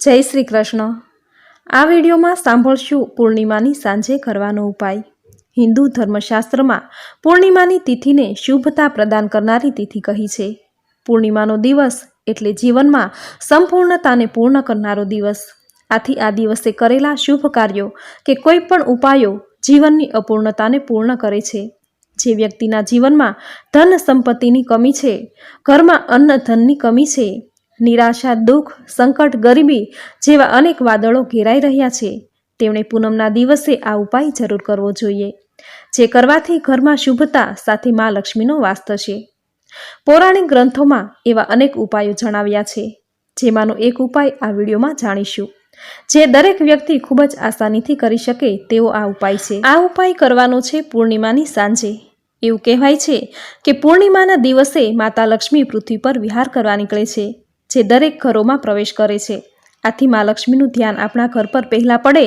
જય શ્રી કૃષ્ણ. આ વિડીયોમાં સાંભળશું પૂર્ણિમાની સાંજે કરવાનો ઉપાય. હિન્દુ ધર્મશાસ્ત્રમાં પૂર્ણિમાની તિથિને શુભતા પ્રદાન કરનારી તિથિ કહી છે. પૂર્ણિમાનો દિવસ એટલે જીવનમાં સંપૂર્ણતાને પૂર્ણ કરનારો દિવસ. આથી આ દિવસે કરેલા શુભ કાર્યો કે કોઈ પણ ઉપાયો જીવનની અપૂર્ણતાને પૂર્ણ કરે છે. જે વ્યક્તિના જીવનમાં ધન સંપત્તિની કમી છે, ઘરમાં અન્ન ધનની કમી છે નિરાશા, દુઃખ, સંકટ, ગરીબી જેવા અનેક વાદળો ઘેરાઈ રહ્યા છે. તેમણે પૂનમના દિવસે આ ઉપાય જરૂર કરવો જોઈએ, જે કરવાથી ઘરમાં શુભતા સાથે મા લક્ષ્મીનો વાસ થશે. પૌરાણિક ગ્રંથોમાં એવા અનેક ઉપાયો જણાવ્યા છે, જેમાંનો એક ઉપાય આ વિડીયોમાં જાણીશું. જે દરેક વ્યક્તિ ખૂબ જ આસાનીથી કરી શકે તેવો આ ઉપાય છે. આ ઉપાય કરવાનો છે પૂર્ણિમાની સાંજે. એવું કહેવાય છે કે પૂર્ણિમાના દિવસે માતા લક્ષ્મી પૃથ્વી પર વિહાર કરવા નીકળે છે. જે દરેક ઘરોમાં પ્રવેશ કરે છે. આથી મા લક્ષ્મીનું ધ્યાન આપણા ઘર પર પહેલાં પડે.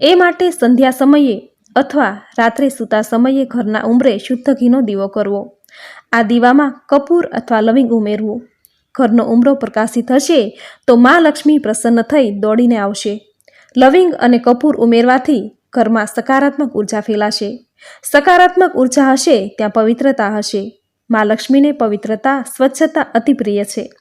એ માટે સંધ્યા સમયે અથવા રાત્રે સૂતા સમયે ઘરના ઉંબરે શુદ્ધ ઘીનો દીવો કરવો. આ દીવામાં કપૂર અથવા લવિંગ ઉમેરવું. ઘરનો ઉમરો પ્રકાશિત હશે તો મા લક્ષ્મી પ્રસન્ન થઈ દોડીને આવશે. લવિંગ અને કપૂર ઉમેરવાથી ઘરમાં સકારાત્મક ઊર્જા ફેલાશે. સકારાત્મક ઊર્જા હશે, ત્યાં પવિત્રતા હશે. મા લક્ષ્મીને પવિત્રતા, સ્વચ્છતા અતિ પ્રિય છે.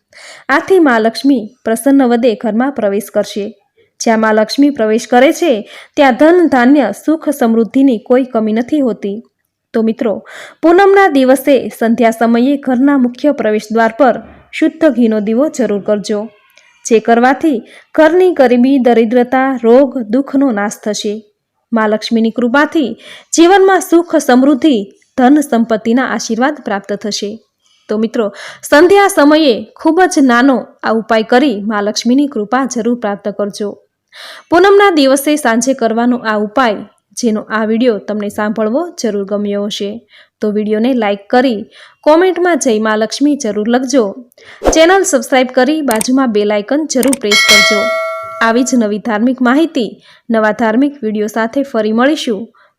આથી મા લક્ષ્મી પ્રસન્ન વદે ઘરમાં પ્રવેશ કરશે. જ્યાં મા લક્ષ્મી પ્રવેશ કરે છે, ત્યાં ધન, ધાન્ય, સુખ, સમૃદ્ધિની કોઈ કમી નથી હોતી. તો મિત્રો, પૂનમના દિવસે સંધ્યા સમયે ઘરના મુખ્ય પ્રવેશ દ્વાર પર શુદ્ધ ઘીનો દીવો જરૂર કરજો. જે કરવાથી ઘરની ગરીબી, દરિદ્રતા, રોગ, દુઃખનો નાશ થશે. મા લક્ષ્મીની કૃપાથી જીવનમાં સુખ, સમૃદ્ધિ ધન સંપત્તિના આશીર્વાદ પ્રાપ્ત થશે. તો મિત્રો, સંધ્યા સમયે ખૂબ જ નાનો આ ઉપાય કરી મા લક્ષ્મીની કૃપા જરૂર પ્રાપ્ત કરજો. પૂનમના દિવસે સાંજે કરવાનો આ ઉપાય, જેનો આ વીડિયો તમને સાંભળવો જરૂર ગમ્યો હશે. તો વિડીયોને લાઇક કરી કોમેન્ટમાં જય મા લક્ષ્મી જરૂર લખજો. ચેનલ સબસ્ક્રાઈબ કરી બાજુમાં બે આઇકન જરૂર પ્રેસ કરજો. આવી જ નવી ધાર્મિક માહિતી, નવા ધાર્મિક વીડિયો સાથે ફરી મળીશું.